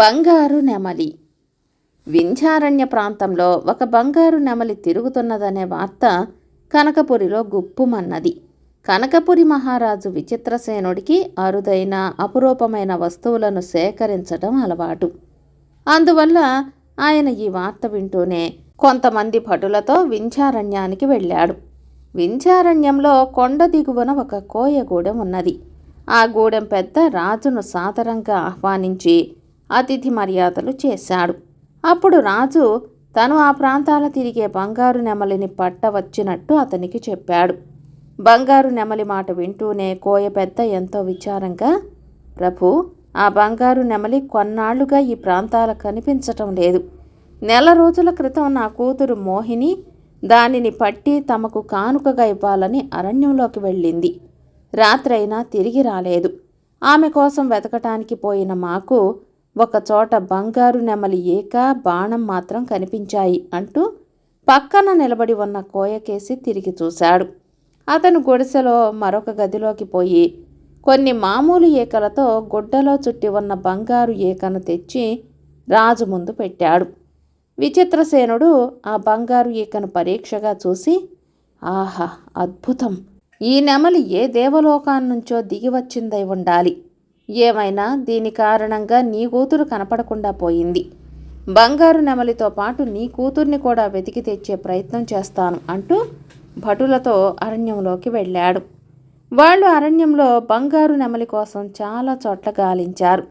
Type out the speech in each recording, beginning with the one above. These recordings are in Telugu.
బంగారు నెమలి. వింధ్యారణ్య ప్రాంతంలో ఒక బంగారు నెమలి తిరుగుతున్నదనే వార్త కనకపురిలో గుప్పుమన్నది. కనకపురి మహారాజు విచిత్రసేనుడికి అరుదైన అపురూపమైన వస్తువులను సేకరించడం అలవాటు. అందువల్ల ఆయన ఈ వార్త వింటూనే కొంతమంది భటులతో వింధ్యారణ్యానికి వెళ్ళాడు. వింధ్యారణ్యంలో కొండ దిగువన ఒక కోయగూడెం ఉన్నది. ఆ గూడెం పెద్ద రాజును సాదరంగా ఆహ్వానించి అతిథి మర్యాదలు చేశాడు. అప్పుడు రాజు తను ఆ ప్రాంతాల తిరిగే బంగారు నెమలిని పట్టవచ్చినట్టు అతనికి చెప్పాడు. బంగారు నెమలి మాట వింటూనే కోయ పెద్ద ఎంతో విచారంగా ప్రభు ఆ బంగారు నెమలి కొన్నాళ్ళుగా ఈ ప్రాంతాల కనిపించటం లేదు. నెల రోజుల క్రితం నా కూతురు మోహిని దానిని పట్టి తమకు కానుకగా ఇవ్వాలని అరణ్యంలోకి వెళ్ళింది. రాత్రైనా తిరిగి రాలేదు. ఆమె కోసం వెతకటానికి పోయిన మాకు ఒకచోట బంగారు నెమలి ఏక బాణం మాత్రం కనిపించాయి అంటూ పక్కన నిలబడి ఉన్న కోయకేసి తిరిగి చూశాడు. అతను గుడిసెలో మరొక గదిలోకి పోయి కొన్ని మామూలు ఏకలతో గుడ్డలో చుట్టి ఉన్న బంగారు ఏకను తెచ్చి రాజు ముందు పెట్టాడు. విచిత్రసేనుడు ఆ బంగారు ఈకను పరీక్షగా చూసి ఆహా అద్భుతం! ఈ నెమలి ఏ దేవలోకాన్నుంచో దిగి వచ్చిందై ఉండాలి. ఏమైనా దీని కారణంగా నీ కూతురు కనపడకుండా పోయింది. బంగారు నెమలితో పాటు నీ కూతుర్ని కూడా వెతికి తెచ్చే ప్రయత్నం చేస్తాను అంటూ భటులతో అరణ్యంలోకి వెళ్ళాడు. వాళ్ళు అరణ్యంలో బంగారు నెమలి కోసం చాలా చోట్ల గాలించారు.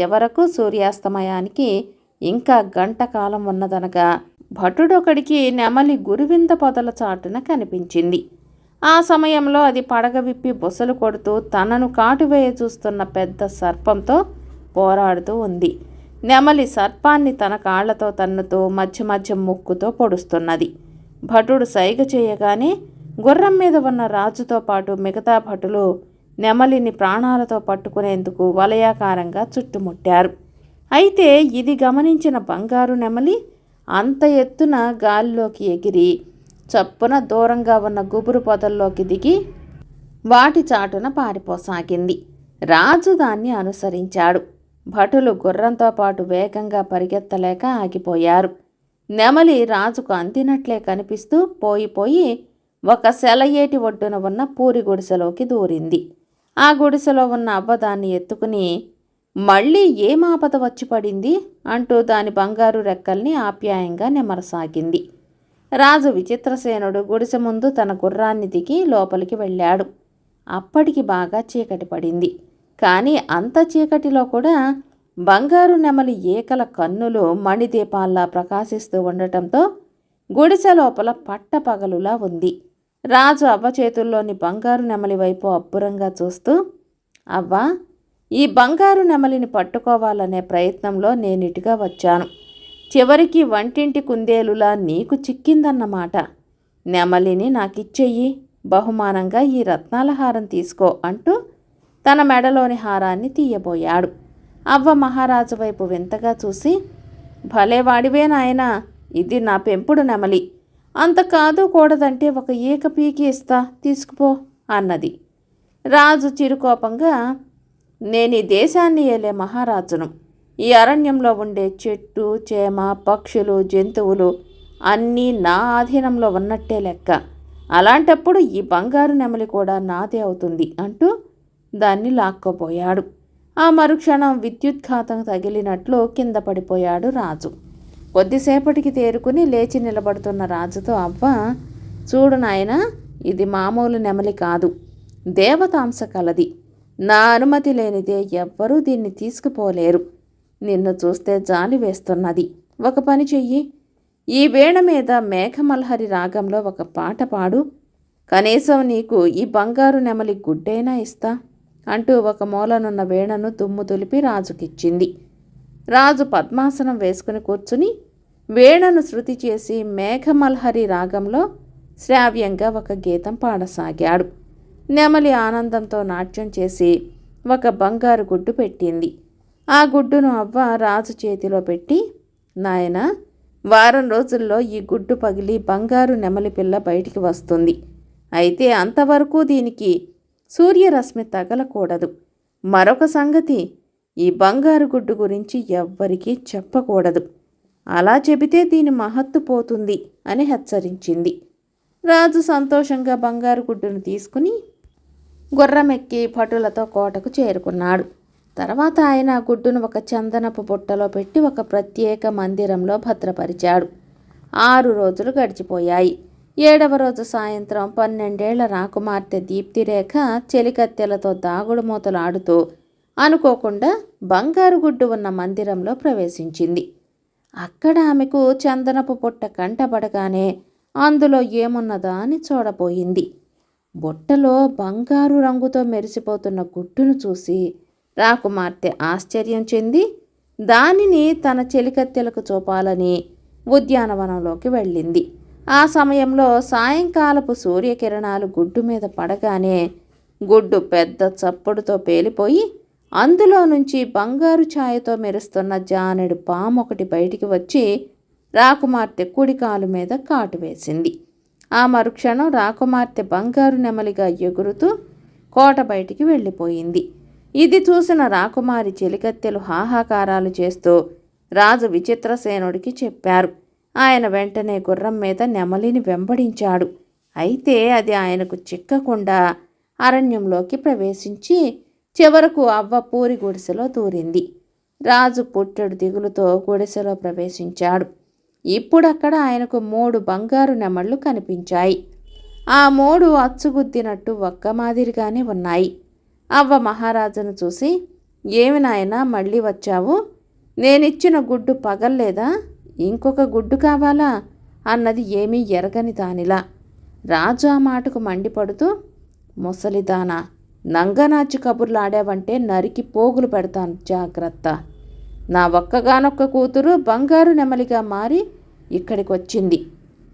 చివరకు సూర్యాస్తమయానికి ఇంకా గంట కాలం ఉన్నదనగా భటుడొకడికి నెమలి గురువింద పొదల చాటున కనిపించింది. ఆ సమయంలో అది పడగ విప్పి బుసలు కొడుతూ తనను కాటువేయ చూస్తున్న పెద్ద సర్పంతో పోరాడుతూ ఉంది. నెమలి సర్పాన్ని తన కాళ్ళతో తన్నుతూ మధ్య మధ్య ముక్కుతో పొడుస్తున్నది. భటుడు సైగ చేయగానే గుర్రం మీద ఉన్న రాజుతో పాటు మిగతా భటులు నెమలిని ప్రాణాలతో పట్టుకునేందుకు వలయాకారంగా చుట్టుముట్టారు. అయితే ఇది గమనించిన బంగారు నెమలి అంత ఎత్తున గాలిలోకి ఎగిరి చప్పున దూరంగా ఉన్న గుబురు పొదల్లోకి దిగి వాటి చాటున పారిపోసాగింది. రాజు దాన్ని అనుసరించాడు. భటులు గుర్రంతో పాటు వేగంగా పరిగెత్తలేక ఆగిపోయారు. నెమలి రాజుకు అందినట్లే కనిపిస్తూ పోయిపోయి ఒక సెలయేటి ఒడ్డున ఉన్న పూరి గుడిసెలోకి దూరింది. ఆ గుడిసెలో ఉన్న అవ్వ దాన్ని ఎత్తుకుని మళ్ళీ ఏం ఆపద వచ్చి పడింది? అంటూ దాని బంగారు రెక్కల్ని ఆప్యాయంగా నెమరసాగింది. రాజు విచిత్రసేనుడు గుడిసె ముందు తన గుర్రాన్ని దిగి లోపలికి వెళ్ళాడు. అప్పటికి బాగా చీకటి పడింది. కానీ అంత చీకటిలో కూడా బంగారు నెమలి ఏకల కన్నులు మణిదీపాల్లా ప్రకాశిస్తూ ఉండటంతో గుడిసె లోపల పట్టపగలులా ఉంది. రాజు అవ్వ చేతుల్లోని బంగారు నెమలి వైపు అబ్బురంగా చూస్తూ అవ్వా ఈ బంగారు నెమలిని పట్టుకోవాలనే ప్రయత్నంలో నేనిటిగా వచ్చాను. చివరికి వంటింటి కుందేలులా నీకు చిక్కిందన్నమాట. నెమలిని నాకిచ్చెయ్యి బహుమానంగా ఈ రత్నాల హారం తీసుకో అంటూ తన మెడలోని హారాన్ని తీయబోయాడు. అవ్వ మహారాజు వైపు వింతగా చూసి భలే వాడివే నాయనా ఇది నా పెంపుడు నెమలి. అంత కాదు కూడదంటే ఒక ఈక పీకి ఇస్తా తీసుకుపో అన్నది. రాజు చిరుకోపంగా నేను ఈ దేశాన్ని ఏలే మహారాజును. ఈ అరణ్యంలో ఉండే చెట్టు చేమ పక్షులు జంతువులు అన్నీ నా ఆధీనంలో ఉన్నట్టే లెక్క. అలాంటప్పుడు ఈ బంగారు నెమలి కూడా నాదే అవుతుంది అంటూ దాన్ని లాక్కోపోయాడు. ఆ మరుక్షణం విద్యుత్ఘాతం తగిలినట్లు కింద పడిపోయాడు రాజు. కొద్దిసేపటికి తేరుకుని లేచి నిలబడుతున్న రాజుతో అవ్వ చూడు నాయన ఇది మామూలు నెమలి కాదు. దేవతాంశ కలది. నా అనుమతి లేనిదే ఎవ్వరూ దీన్ని తీసుకుపోలేరు. నిన్ను చూస్తే జాలి వేస్తున్నది. ఒక పని చెయ్యి. ఈ వేణ మీద మేఘమల్హరి రాగంలో ఒక పాట పాడు. కనీసం నీకు ఈ బంగారు నెమలి గుడ్డైనా ఇస్తా అంటూ ఒక మూలనున్న వేణను దుమ్ము తులిపి రాజుకిచ్చింది. రాజు పద్మాసనం వేసుకుని కూర్చుని వేణను శృతి చేసి మేఘమల్హరి రాగంలో శ్రావ్యంగా ఒక గీతం పాడసాగాడు. నెమలి ఆనందంతో నాట్యం చేసి ఒక బంగారు గుడ్డు పెట్టింది. ఆ గుడ్డును అవ్వ రాజు చేతిలో పెట్టి నాయన వారం రోజుల్లో ఈ గుడ్డు పగిలి బంగారు నెమలి పిల్ల బయటికి వస్తుంది. అయితే అంతవరకు దీనికి సూర్యరశ్మి తగలకూడదు. మరొక సంగతి ఈ బంగారు గుడ్డు గురించి ఎవ్వరికీ చెప్పకూడదు. అలా చెబితే దీని మహత్తు పోతుంది అని హెచ్చరించింది. రాజు సంతోషంగా బంగారు గుడ్డును తీసుకుని గుర్రమెక్కి భటులతో కోటకు చేరుకున్నాడు. తర్వాత ఆయన ఆ గుడ్డును ఒక చందనపు బుట్టలో పెట్టి ఒక ప్రత్యేక మందిరంలో భద్రపరిచాడు. ఆరు రోజులు గడిచిపోయాయి. ఏడవ రోజు సాయంత్రం పన్నెండేళ్ళ రాకుమార్తె దీప్తిరేఖ చెలికత్తెలతో దాగుడు మూతలాడుతూ అనుకోకుండా బంగారు గుడ్డు ఉన్న మందిరంలో ప్రవేశించింది. అక్కడ ఆమెకు చందనపు పుట్ట కంటపడగానే అందులో ఏమున్నదా అని చూడబోయింది. బుట్టలో బంగారు రంగుతో మెరిసిపోతున్న గుడ్డును చూసి రాకుమార్తె ఆశ్చర్యం చెంది దానిని తన చెలికత్తెలకు చూపాలని ఉద్యానవనంలోకి వెళ్ళింది. ఆ సమయంలో సాయంకాలపు సూర్యకిరణాలు గుడ్డు మీద పడగానే గుడ్డు పెద్ద చప్పుడుతో పేలిపోయి అందులో నుంచి బంగారు ఛాయతో మెరుస్తున్న జానెడు పాము ఒకటి బయటికి వచ్చి రాకుమార్తె కుడి కాలు మీద కాటు వేసింది. ఆ మరుక్షణం రాకుమార్తె బంగారు నెమలిగా ఎగురుతూ కోట బయటికి వెళ్ళిపోయింది. ఇది చూసిన రాకుమారి చెలికత్తెలు హాహాకారాలు చేస్తూ రాజు విచిత్రసేనుడికి చెప్పారు. ఆయన వెంటనే గుర్రం మీద నెమలిని వెంబడించాడు. అయితే అది ఆయనకు చిక్కకుండా అరణ్యంలోకి ప్రవేశించి చివరకు అవ్వ పూరి గుడిసెలో దూరింది. రాజు పుట్టెడు దిగులుతో గుడిసెలో ప్రవేశించాడు. ఇప్పుడక్కడ ఆయనకు మూడు బంగారు నెమళ్ళు కనిపించాయి. ఆ మూడు అచ్చుగుద్దినట్టు ఒక్క మాదిరిగానే ఉన్నాయి. అవ్వ మహారాజును చూసి ఏమి నాయనా మళ్ళీ వచ్చావు? నేనిచ్చిన గుడ్డు పగల్లేదా? ఇంకొక గుడ్డు కావాలా? అన్నది ఏమీ ఎరగని దానిలా. రాజు ఆ మాటకు మండిపడుతూ ముసలిదానా నంగనాచి కబుర్లు ఆడావంటే నరికి పోగులు పెడతాను జాగ్రత్త. నా ఒక్కగానొక్క కూతురు బంగారు నెమలిగా మారి ఇక్కడికి వచ్చింది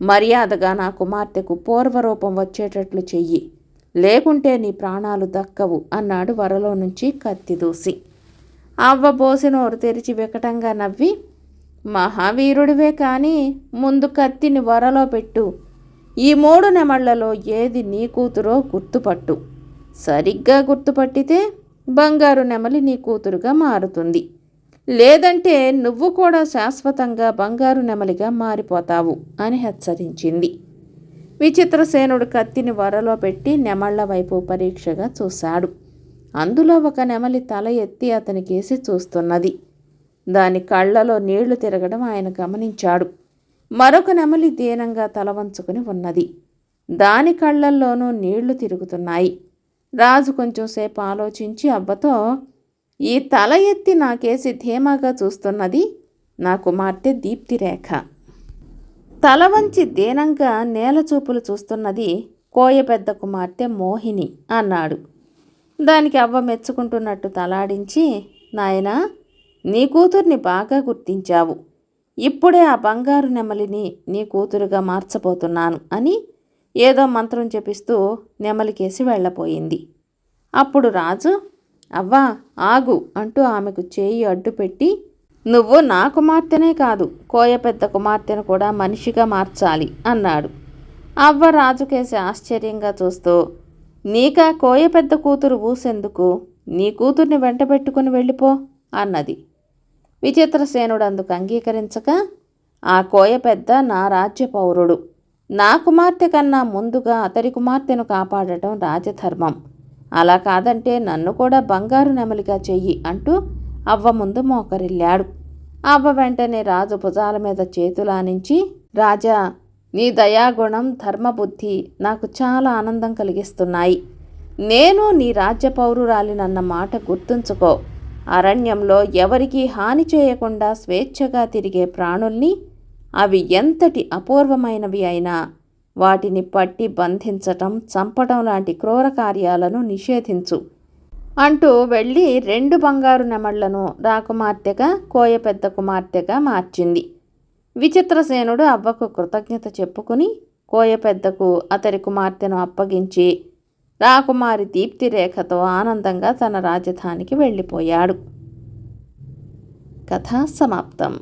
మర్యాదగా నా కుమార్తెకు పూర్వరూపం వచ్చేటట్లు చెయ్యి. లేకుంటే నీ ప్రాణాలు దక్కవు అన్నాడు వరలో నుంచి కత్తి దూసి. అవ్వ బోసి నోరు తెరిచి వికటంగా నవ్వి మహావీరుడివే కానీ ముందు కత్తిని వరలో పెట్టు. ఈ మూడు నెమళ్ళలో ఏది నీ కూతురో గుర్తుపట్టు. సరిగ్గా గుర్తుపట్టితే బంగారు నెమలి నీ కూతురుగా మారుతుంది. లేదంటే నువ్వు కూడా శాశ్వతంగా బంగారు నెమలిగా మారిపోతావు అని హెచ్చరించింది. విచిత్రసేనుడు కత్తిని వరలో పెట్టి నెమళ్ళ వైపు పరీక్షగా చూశాడు. అందులో ఒక నెమలి తల ఎత్తి అతనికేసి చూస్తున్నది. దాని కళ్ళలో నీళ్ళు తిరగడం ఆయన గమనించాడు. మరొక నెమలి దీనంగా తల వంచుకుని ఉన్నది. దాని కళ్ళల్లోనూ నీళ్ళు తిరుగుతున్నాయి. రాజు కొంచెంసేపు ఆలోచించి అవ్వతో ఈ తల ఎత్తి నాకేసి ధీమాగా చూస్తున్నది? నా కుమార్తె దీప్తిరేఖ. తల వంచి దీనంగా నేల చూపులు చూస్తున్నది కోయ పెద్ద కుమార్తె మోహిని అన్నాడు. దానికి అవ్వ మెచ్చుకుంటున్నట్టు తలాడించి నాయనా నీ కూతుర్ని బాగా గుర్తించావు. ఇప్పుడే ఆ బంగారు నెమలిని నీ కూతురుగా మార్చబోతున్నాను అని ఏదో మంత్రం చెప్పిస్తూ నెమలికేసి వెళ్ళపోయింది. అప్పుడు రాజు అవ్వా ఆగు అంటూ ఆమెకు చేయి అడ్డుపెట్టి నువ్వు నా కుమార్తెనే కాదు కోయ పెద్ద కుమార్తెను కూడా మనిషిగా మార్చాలి అన్నాడు. అవ్వ రాజుకేసి ఆశ్చర్యంగా చూస్తూ నీకా కోయ పెద్ద కూతురు ఊసెందుకు నీ కూతుర్ని వెంట పెట్టుకుని వెళ్ళిపో అన్నది. విచిత్రసేనుడు అందుకు అంగీకరించక ఆ కోయ పెద్ద నా రాజ్య పౌరుడు. నా కుమార్తె కన్నా ముందుగా అతడి కుమార్తెను కాపాడటం రాజధర్మం. అలా కాదంటే నన్ను కూడా బంగారు నెమలిగా చెయ్యి అంటూ అవ్వ ముందు మోకరిల్లాడు. అవ్వ వెంటనే రాజు భుజాల మీద చేతులానించి రాజా నీ దయాగుణం ధర్మబుద్ధి నాకు చాలా ఆనందం కలిగిస్తున్నాయి. నేను నీ రాజ్య పౌరురాలినన్న మాట గుర్తుంచుకో. అరణ్యంలో ఎవరికీ హాని చేయకుండా స్వేచ్ఛగా తిరిగే ప్రాణుల్ని అవి ఎంతటి అపూర్వమైనవి అయినా వాటిని పట్టి బంధించటం చంపటం లాంటి క్రూర కార్యాలను నిషేధించు. అంటూ వెళ్ళి రెండు బంగారు నెమళ్ళను రాకుమార్తెగా కోయ పెద్ద కుమార్తెగా మార్చింది. విచిత్రసేనుడు అవ్వకు కృతజ్ఞత చెప్పుకుని కోయ పెద్దకు అతడి కుమార్తెను అప్పగించి రాకుమారి దీప్తిరేఖతో ఆనందంగా తన రాజధానికి వెళ్ళిపోయాడు. కథ సమాప్తం.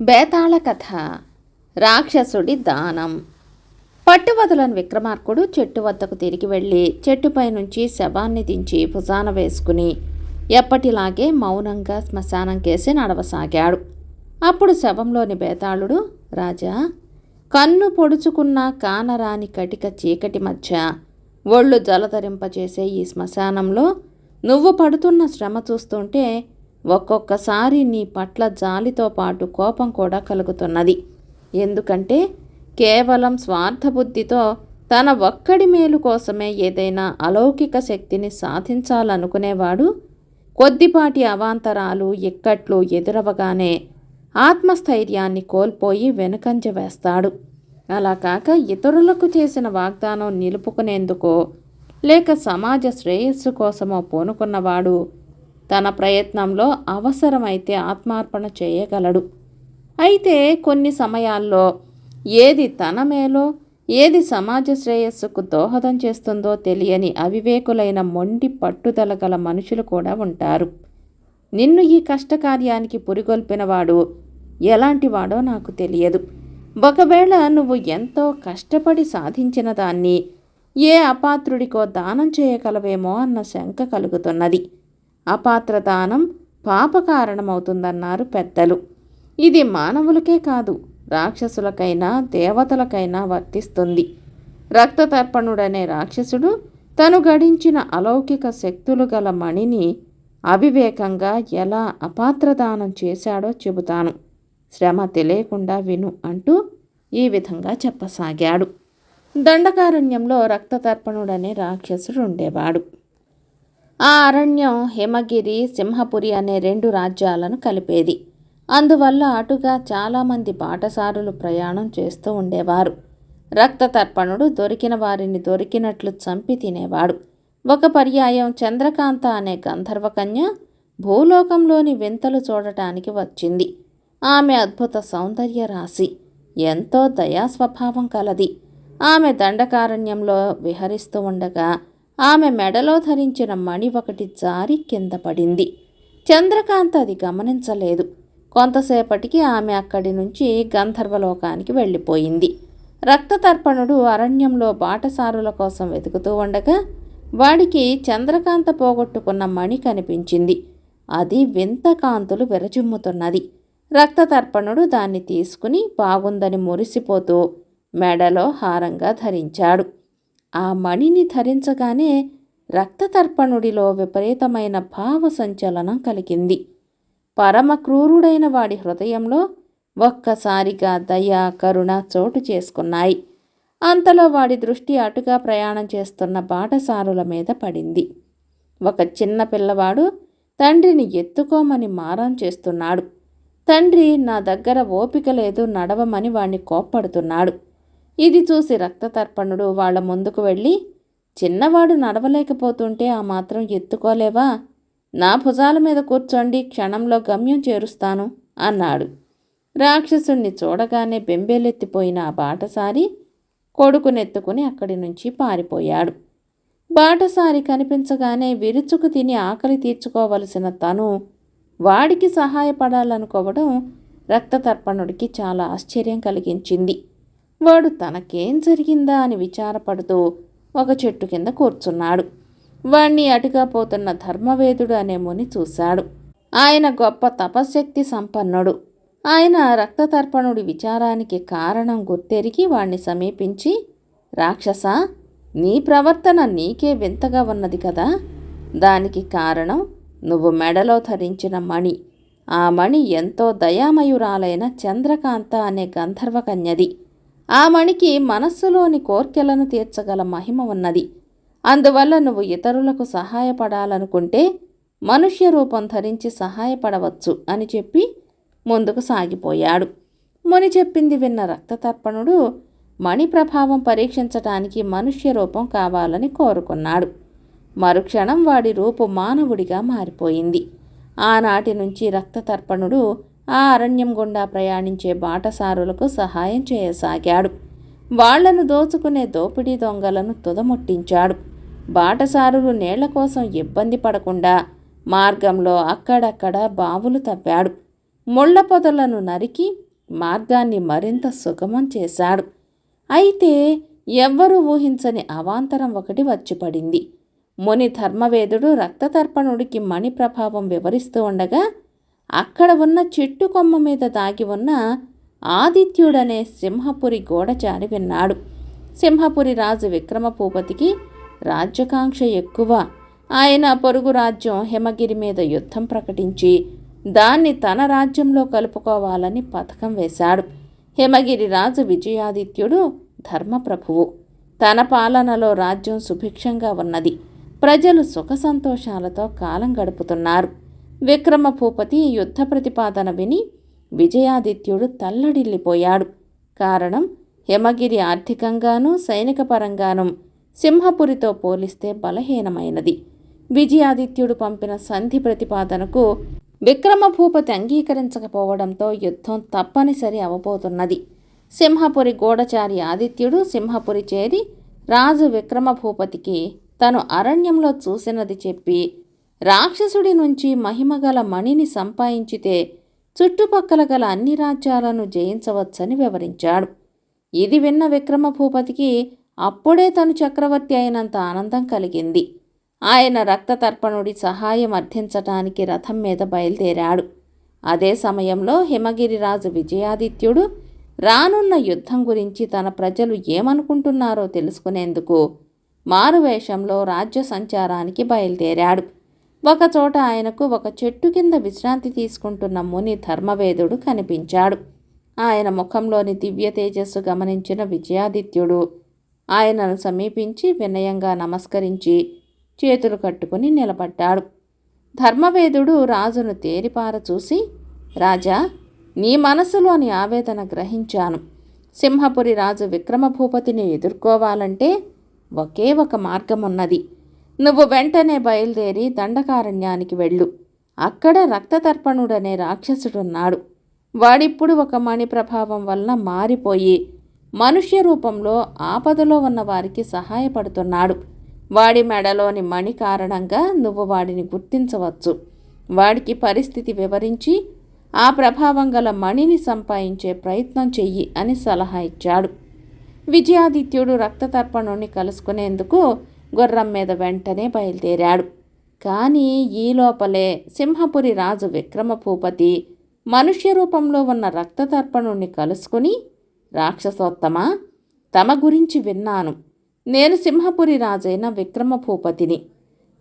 బేతాళ కథ. రాక్షసుడి దానం. పట్టువదలని విక్రమార్కుడు చెట్టు వద్దకు తిరిగి వెళ్ళి చెట్టుపై నుంచి శవాన్ని దించి భుజాన వేసుకుని ఎప్పటిలాగే మౌనంగా శ్మశానం కేసి నడవసాగాడు. అప్పుడు శవంలోని బేతాళుడు రాజా కన్ను పొడుచుకున్న కానరాని కటిక చీకటి మధ్య ఒళ్ళు జలధరింపజేసే ఈ శ్మశానంలో నువ్వు పడుతున్న శ్రమ చూస్తుంటే ఒక్కొక్కసారి నీ పట్ల జాలితో పాటు కోపం కూడా కలుగుతున్నది. ఎందుకంటే కేవలం స్వార్థబుద్ధితో తన ఒక్కడి మేలు కోసమే ఏదైనా అలౌకిక శక్తిని సాధించాలనుకునేవాడు కొద్దిపాటి అవాంతరాలు ఇక్కట్లు ఎదురవగానే ఆత్మస్థైర్యాన్ని కోల్పోయి వెనుకంజ వేస్తాడు. అలా కాక ఇతరులకు చేసిన వాగ్దానం నిలుపుకునేందుకో లేక సమాజ శ్రేయస్సు కోసమో పూనుకున్నవాడు తన ప్రయత్నంలో అవసరమైతే ఆత్మార్పణ చేయగలడు. అయితే కొన్ని సమయాల్లో ఏది తన మేలో ఏది సమాజ శ్రేయస్సుకు దోహదం చేస్తుందో తెలియని అవివేకులైన మొండి పట్టుదల గల మనుషులు కూడా ఉంటారు. నిన్ను ఈ కష్టకార్యానికి పురిగొల్పినవాడు ఎలాంటివాడో నాకు తెలియదు. ఒకవేళ నువ్వు ఎంతో కష్టపడి సాధించిన దాన్ని ఏ అపాత్రుడికో దానం చేయగలవేమో అన్న శంక కలుగుతున్నది. అపాత్ర దానం పాప కారణమవుతుందన్నారు పెద్దలు. ఇది మానవులకే కాదు రాక్షసులకైనా దేవతలకైనా వర్తిస్తుంది. రక్తతర్పణుడనే రాక్షసుడు తను గడించిన అలౌకిక శక్తులు గల మణిని అవివేకంగా ఎలా అపాత్రదానం చేశాడో చెబుతాను. శ్రమ తెలియకుండా విను అంటూ ఈ విధంగా చెప్పసాగాడు. దండకారణ్యంలో రక్తతర్పణుడనే రాక్షసుడు ఉండేవాడు. ఆ అరణ్యం హిమగిరి సింహపురి అనే రెండు రాజ్యాలను కలిపేది. అందువల్ల అటుగా చాలామంది బాటసారులు ప్రయాణం చేస్తూ ఉండేవారు. రక్త తర్పణుడు దొరికిన వారిని దొరికినట్లు చంపి తినేవాడు. ఒక పర్యాయం చంద్రకాంత అనే గంధర్వకన్య భూలోకంలోని వింతలు చూడటానికి వచ్చింది. ఆమె అద్భుత సౌందర్య రాశి. ఎంతో దయా స్వభావం కలది. ఆమె దండకారణ్యంలో విహరిస్తూ ఉండగా ఆమె మెడలో ధరించిన మణి ఒకటి జారి కింద పడింది. చంద్రకాంత్ అది గమనించలేదు. కొంతసేపటికి ఆమె అక్కడి నుంచి గంధర్వలోకానికి వెళ్ళిపోయింది. రక్తతర్పణుడు అరణ్యంలో బాటసారుల కోసం వెతుకుతూ ఉండగా వాడికి చంద్రకాంత పోగొట్టుకున్న మణి కనిపించింది. అది వింత కాంతులు విరచిమ్ముతున్నది రక్తతర్పణుడు దాన్ని తీసుకుని బాగుందని మురిసిపోతూ మెడలో హారంగా ధరించాడు. ఆ మణిని ధరించగానే రక్తతర్పణుడిలో విపరీతమైన భావ సంచలనం కలిగింది. పరమ క్రూరుడైన వాడి హృదయంలో ఒక్కసారిగా దయ కరుణ చోటు చేసుకున్నాయి. అంతలో వాడి దృష్టి అటుగా ప్రయాణం చేస్తున్న బాటసారుల మీద పడింది. ఒక చిన్న పిల్లవాడు తండ్రిని ఎత్తుకోమని మారం చేస్తున్నాడు. తండ్రి నా దగ్గర ఓపిక లేదు నడవమని వాణ్ణి కోప్పడుతున్నాడు. ఇది చూసి రక్తతర్పణుడు వాళ్ళ ముందుకు వెళ్ళి చిన్నవాడు నడవలేకపోతుంటే ఆ మాత్రం ఎత్తుకోలేవా? నా భుజాల మీద కూర్చోండి క్షణంలో గమ్యం చేరుస్తాను అన్నాడు. రాక్షసుణ్ణి చూడగానే బెంబేలెత్తిపోయిన ఆ బాటసారి కొడుకునెత్తుకుని అక్కడి నుంచి పారిపోయాడు. బాటసారి కనిపించగానే విరుచుకు తిని ఆకలి తీర్చుకోవలసిన తను వాడికి సహాయపడాలనుకోవడం రక్తతర్పణుడికి చాలా ఆశ్చర్యం కలిగించింది. వాడు తనకేం జరిగిందా అని విచారపడుతూ ఒక చెట్టు కింద కూర్చున్నాడు. వాణ్ణి అటుగా పోతున్న ధర్మవేదుడు అనే ముని చూశాడు. ఆయన గొప్ప తపశ్శక్తి సంపన్నుడు. ఆయన రక్తతర్పణుడి విచారానికి కారణం గుర్తెరిగి వాణ్ణి సమీపించి రాక్షస నీ ప్రవర్తన నీకే వింతగా ఉన్నది కదా. దానికి కారణం నువ్వు మెడలో ధరించిన మణి. ఆ మణి ఎంతో దయామయురాలైన చంద్రకాంత అనే గంధర్వకన్యది. ఆ మణికి మనస్సులోని కోర్కెలను తీర్చగల మహిమ ఉన్నది. అందువల్ల నువ్వు ఇతరులకు సహాయపడాలనుకుంటే మనుష్య రూపం ధరించి సహాయపడవచ్చు అని చెప్పి ముందుకు సాగిపోయాడు. ముని చెప్పింది విన్న రక్తతర్పణుడు మణి ప్రభావం పరీక్షించటానికి మనుష్య రూపం కావాలని కోరుకున్నాడు. మరుక్షణం వాడి రూపు మానవుడిగా మారిపోయింది. ఆనాటి నుంచి రక్తతర్పణుడు ఆ అరణ్యం గుండా ప్రయాణించే బాటసారులకు సహాయం చేయసాగాడు. వాళ్ళను దోచుకునే దోపిడీ దొంగలను తుదముట్టించాడు. బాటసారులు నీళ్ళ కోసం ఇబ్బంది పడకుండా మార్గంలో అక్కడక్కడ బావులు తవ్వాడు. ముళ్ళ పొదలను నరికి మార్గాన్ని మరింత సుగమం చేశాడు. అయితే ఎవ్వరూ ఊహించని అవాంతరం ఒకటి వచ్చిపడింది. ముని ధర్మవేదుడు రక్తతర్పణుడికి మణి ప్రభావం వివరిస్తూ ఉండగా అక్కడ ఉన్న చెట్టు కొమ్మ మీద దాగి ఉన్న ఆదిత్యుడనే సింహపురి గూఢచారి విన్నాడు. సింహపురి రాజు విక్రమ భూపతికి రాజ్యకాంక్ష ఎక్కువ. ఆయన పొరుగు రాజ్యం హిమగిరి మీద యుద్ధం ప్రకటించి దాన్ని తన రాజ్యంలో కలుపుకోవాలని పథకం వేశాడు. హిమగిరి రాజు విజయాదిత్యుడు ధర్మప్రభువు. తన పాలనలో రాజ్యం సుభిక్షంగా ఉన్నది. ప్రజలు సుఖ సంతోషాలతో కాలం గడుపుతున్నారు. విక్రమ భూపతి యుద్ధ ప్రతిపాదన విని విజయాదిత్యుడు తల్లడిల్లిపోయాడు. కారణం హిమగిరి ఆర్థికంగానూ సైనిక పరంగానూ సింహపురితో పోలిస్తే బలహీనమైనది. విజయాదిత్యుడు పంపిన సంధి ప్రతిపాదనకు విక్రమ భూపతి అంగీకరించకపోవడంతో యుద్ధం తప్పనిసరి అవబోతున్నది. సింహపురి గూఢచారి ఆదిత్యుడు సింహపురి చేరి రాజు విక్రమభూపతికి తను అరణ్యంలో చూసినది చెప్పి రాక్షసుడి నుంచి మహిమగల మణిని సంపాదించితే చుట్టుపక్కల గల అన్ని రాజ్యాలను జయించవచ్చని వివరించాడు. ఇది విన్న విక్రమభూపతికి అప్పుడే తను చక్రవర్తి అయినంత ఆనందం కలిగింది. ఆయన రక్తతర్పణుడి సహాయం అర్థించటానికి రథం మీద బయలుదేరాడు. అదే సమయంలో హిమగిరిరాజు విజయాదిత్యుడు రానున్న యుద్ధం గురించి తన ప్రజలు ఏమనుకుంటున్నారో తెలుసుకునేందుకు మారువేషంలో రాజ్య సంచారానికి బయలుదేరాడు. ఒకచోట ఆయనకు ఒక చెట్టు కింద విశ్రాంతి తీసుకుంటున్న ముని ధర్మవేదుడు కనిపించాడు. ఆయన ముఖంలోని దివ్య తేజస్సు గమనించిన విజయాదిత్యుడు ఆయనను సమీపించి వినయంగా నమస్కరించి చేతులు కట్టుకుని నిలబడ్డాడు. ధర్మవేదుడు రాజును తేరిపార చూసి రాజా నీ మనసులోని ఆవేదన గ్రహించాను. సింహపురి రాజు విక్రమభూపతిని ఎదుర్కోవాలంటే ఒకే ఒక మార్గమున్నది. నువ్వు వెంటనే బయలుదేరి దండకారణ్యానికి వెళ్ళు. అక్కడ రక్తతర్పణుడనే రాక్షసుడున్నాడు. వాడిప్పుడు ఒక మణి ప్రభావం వల్ల మారిపోయి మనుష్య రూపంలో ఆపదలో ఉన్న వారికి సహాయపడుతున్నాడు. వాడి మెడలోని మణి కారణంగా నువ్వు వాడిని గుర్తించవచ్చు. వాడికి పరిస్థితి వివరించి ఆ ప్రభావం గల మణిని సంపాదించే ప్రయత్నం చెయ్యి అని సలహా ఇచ్చాడు. విజయాదిత్యుడు రక్తతర్పణుణ్ణి కలుసుకునేందుకు గుర్రం మీద వెంటనే బయలుదేరాడు. కానీ ఈ లోపలే సింహపురి రాజు విక్రమ భూపతి మనుష్య రూపంలో ఉన్న రక్తతర్పణుణ్ణి కలుసుకుని రాక్షసోత్తమ? తమ గురించి విన్నాను. నేను సింహపురి రాజైన విక్రమ భూపతిని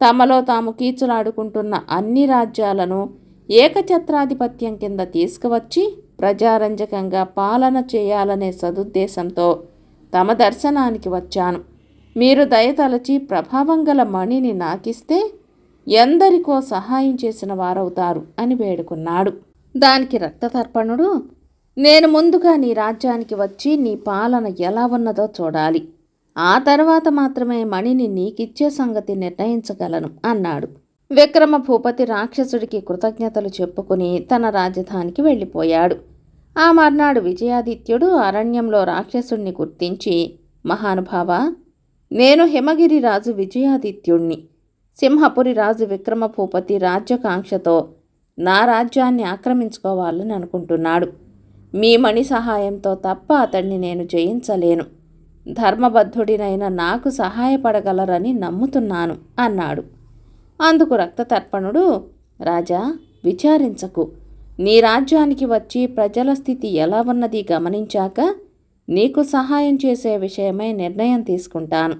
తమలో తాము కీచులాడుకుంటున్న అన్ని రాజ్యాలను ఏకఛత్రాధిపత్యం కింద తీసుకువచ్చి ప్రజారంజకంగా పాలన చేయాలనే సదుద్దేశంతో తమ దర్శనానికి వచ్చాను. మీరు దయతలచి ప్రభావం గల మణిని నాకిస్తే ఎందరికో సహాయం చేసిన వారవుతారు అని వేడుకున్నాడు. దానికి రక్తతర్పణుడు నేను ముందుగా నీ రాజ్యానికి వచ్చి నీ పాలన ఎలా ఉన్నదో చూడాలి. ఆ తర్వాత మాత్రమే మణిని నీకిచ్చే సంగతి నిర్ణయించగలను అన్నాడు. విక్రమ భూపతి రాక్షసుడికి కృతజ్ఞతలు చెప్పుకుని తన రాజధానికి వెళ్ళిపోయాడు. ఆ మర్నాడు విజయాదిత్యుడు అరణ్యంలో రాక్షసుణ్ణి గుర్తించి మహానుభావ నేను హిమగిరి రాజు విజయాదిత్యుణ్ణి. సింహపురి రాజు విక్రమ భూపతి రాజ్యకాంక్షతో నా రాజ్యాన్ని ఆక్రమించుకోవాలని అనుకుంటున్నాడు. మీ మణి సహాయంతో తప్ప అతన్ని నేను జయించలేను. ధర్మబద్ధుడినైన నాకు సహాయపడగలరని నమ్ముతున్నాను అన్నాడు. అందుకు రక్తతర్పణుడు రాజా విచారించకు. నీ రాజ్యానికి వచ్చి ప్రజల స్థితి ఎలా ఉన్నది గమనించాక నీకు సహాయం చేసే విషయమై నిర్ణయం తీసుకుంటాను.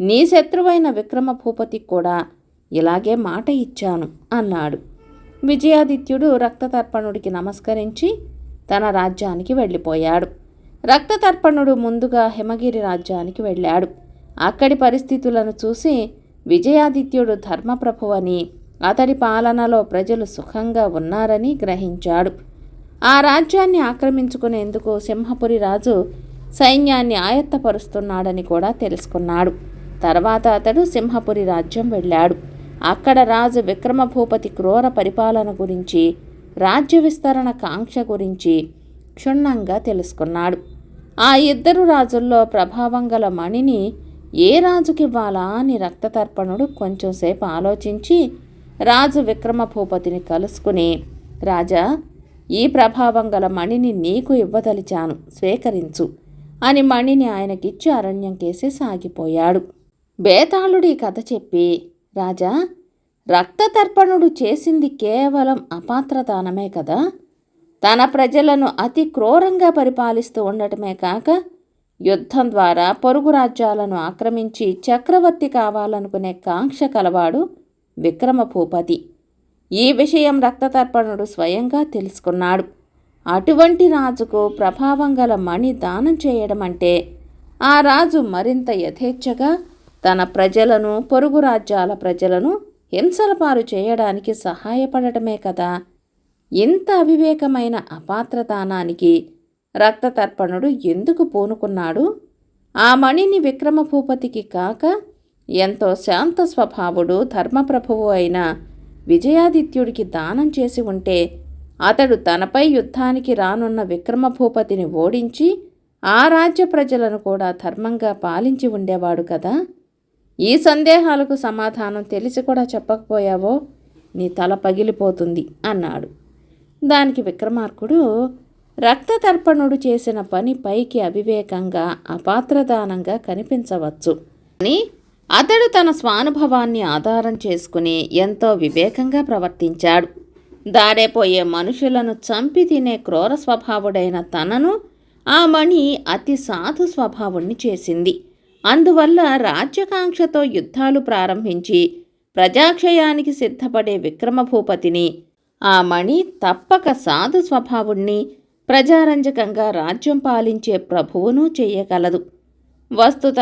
నీ శత్రువైన విక్రమ భూపతి కూడా ఇలాగే మాట ఇచ్చాను అన్నాడు. విజయాదిత్యుడు రక్తతర్పణుడికి నమస్కరించి తన రాజ్యానికి వెళ్ళిపోయాడు. రక్తతర్పణుడు ముందుగా హిమగిరి రాజ్యానికి వెళ్ళాడు. అక్కడి పరిస్థితులను చూసి విజయాదిత్యుడు ధర్మప్రభువని అతడి పాలనలో ప్రజలు సుఖంగా ఉన్నారని గ్రహించాడు. ఆ రాజ్యాన్ని ఆక్రమించుకునేందుకు సింహపురి రాజు సైన్యాన్ని ఆయత్తపరుస్తున్నాడని కూడా తెలుసుకున్నాడు. తర్వాత అతడు సింహపురి రాజ్యం వెళ్ళాడు. అక్కడ రాజు విక్రమభూపతి క్రూర పరిపాలన గురించి రాజ్య విస్తరణ కాంక్ష గురించి క్షుణ్ణంగా తెలుసుకున్నాడు. ఆ ఇద్దరు రాజుల్లో ప్రభావం గల మణిని ఏ రాజుకివ్వాలా అని రక్తతర్పణుడు కొంచెంసేపు ఆలోచించి రాజు విక్రమభూపతిని కలుసుకుని రాజా ఈ ప్రభావం గల మణిని నీకు ఇవ్వదలిచాను స్వీకరించు అని మణిని ఆయనకిచ్చి అరణ్యం కేసి సాగిపోయాడు. బేతాళుడి కథ చెప్పి రాజా రక్తతర్పణుడు చేసింది కేవలం అపాత్రదానమే కదా? తన ప్రజలను అతి క్రూరంగా పరిపాలిస్తూ ఉండటమే కాక యుద్ధం ద్వారా పొరుగు రాజ్యాలను ఆక్రమించి చక్రవర్తి కావాలనుకునే కాంక్ష కలవాడు విక్రమ భూపతి ఈ విషయం రక్తతర్పణుడు స్వయంగా తెలుసుకున్నాడు. అటువంటి రాజుకు ప్రభావం గల మణి దానం చేయడం అంటే ఆ రాజు మరింత యథేచ్ఛగా తన ప్రజలను పొరుగు రాజ్యాల ప్రజలను హింసల పాలు చేయడానికి సహాయపడటమే కదా. ఇంత అవివేకమైన అపాత్రదానానికి రక్తతర్పణుడు ఎందుకు పూనుకున్నాడు? ఆ మణిని విక్రమభూపతికి కాక ఎంతో శాంత స్వభావుడు ధర్మప్రభువు అయిన విజయాదిత్యుడికి దానం చేసి ఉంటే అతడు తనపై యుద్ధానికి రానున్న విక్రమభూపతిని ఓడించి ఆ రాజ్య ప్రజలను కూడా ధర్మంగా పాలించి ఉండేవాడు కదా. ఈ సందేహాలకు సమాధానం తెలిసి కూడా చెప్పకపోయావో? నీ తల పగిలిపోతుంది అన్నాడు. దానికి విక్రమార్కుడు రక్తతర్పణుడు చేసిన పని పైకి అవివేకంగా అపాత్రదానంగా కనిపించవచ్చు. కానీ అతడు తన స్వానుభవాన్ని ఆధారం చేసుకుని ఎంతో వివేకంగా ప్రవర్తించాడు. దారేపోయే మనుషులను చంపి తినే క్రూర స్వభావుడైన తనను ఆ మణి అతి సాధు స్వభావుణ్ణి చేసింది. అందువల్ల రాజ్యకాంక్షతో యుద్ధాలు ప్రారంభించి ప్రజాక్షయానికి సిద్ధపడే విక్రమభూపతిని ఆ మణి తప్పక సాధు స్వభావుణ్ణి ప్రజారంజకంగా రాజ్యం పాలించే ప్రభువును చేయగలదు. వస్తుత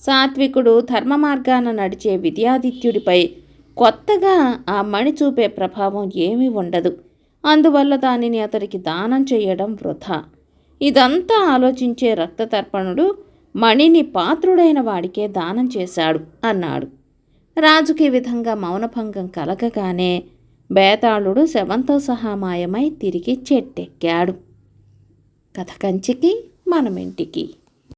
సాత్వికుడు ధర్మ మార్గాన నడిచే విద్యాదిత్యుడిపై కొత్తగా ఆ మణి చూపే ప్రభావం ఏమీ ఉండదు. అందువల్ల దానిని అతడికి దానం చేయడం వృధా. ఇదంతా ఆలోచించే రక్తతర్పణుడు మణిని పాత్రుడైన వాడికే దానం చేశాడు అన్నాడు. రాజుకి విధంగా మౌనభంగం కలగగానే బేతాళుడు శవంతో సహా మాయమై తిరిగి చెట్టెక్కాడు. కథ కంచికి మనమింటికి.